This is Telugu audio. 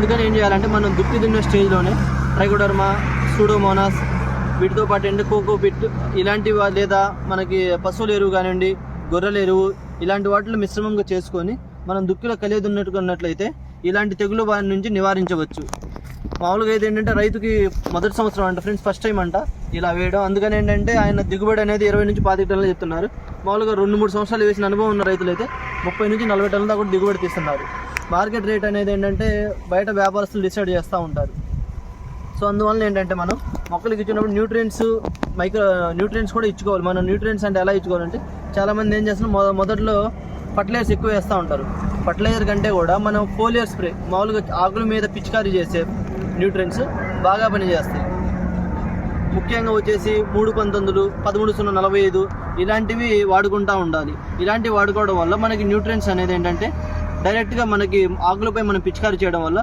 అందుకని ఏం చేయాలంటే మనం దుక్కి దున్న స్టేజ్లోనే ట్రైకోడర్మా సూడోమోనాస్ వీటితో పాటు ఏంటి కోకో పిట్ ఇలాంటి లేదా మనకి పశువుల ఎరువు కానివ్వండి గొర్రెల ఎరువు ఇలాంటి వాటిలో మిశ్రమంగా చేసుకొని మనం దుక్కిలో కలియదున్నట్టుకున్నట్లయితే ఉన్నట్లయితే ఇలాంటి తెగులు వారి నుంచి నివారించవచ్చు. మామూలుగా అయితే ఏంటంటే రైతుకి మొదటి సంవత్సరం అంట ఫ్రెండ్స్ ఫస్ట్ టైం అంట ఇలా వేయడం. అందుకని ఏంటంటే ఆయన దిగుబడి అనేది ఇరవై నుంచి పాతిక టన్నులు చెప్తున్నారు. మామూలుగా రెండు మూడు సంవత్సరాలు వేసిన అనుభవం ఉన్న రైతులు అయితే ముప్పై నుంచి నలభై టన్నుల దాకా దిగుబడి తీస్తున్నారు. మార్కెట్ రేట్ అనేది ఏంటంటే బయట వ్యాపారస్తులు డిసైడ్ చేస్తూ ఉంటారు. సో అందువల్ల ఏంటంటే మనం మొక్కలకి ఇచ్చినప్పుడు న్యూట్రియంట్స్ మైక్రో న్యూట్రియంట్స్ కూడా ఇచ్చుకోవాలి. మనం న్యూట్రియంట్స్ అంటే ఎలా ఇచ్చుకోవాలంటే చాలామంది ఏం చేస్తున్నారు మొద మొదట్లో ఫర్టిలైజర్స్ ఎక్కువ వేస్తూ ఉంటారు. ఫర్టిలైజర్ కంటే కూడా మనం ఫోలియర్ స్ప్రే మామూలుగా ఆకుల మీద పిచికారీ చేసే న్యూట్రియంట్స్ బాగా పనిచేస్తాయి. ముఖ్యంగా వచ్చేసి మూడు పంతొమ్మిదిలు పదమూడు సున్నా నలభై ఐదు ఇలాంటివి వాడుకుంటూ ఉండాలి. ఇలాంటివి వాడుకోవడం వల్ల మనకి న్యూట్రియంట్స్ అనేది ఏంటంటే డైరెక్ట్గా మనకి ఆకులపై మనం పిచికారీ చేయడం వల్ల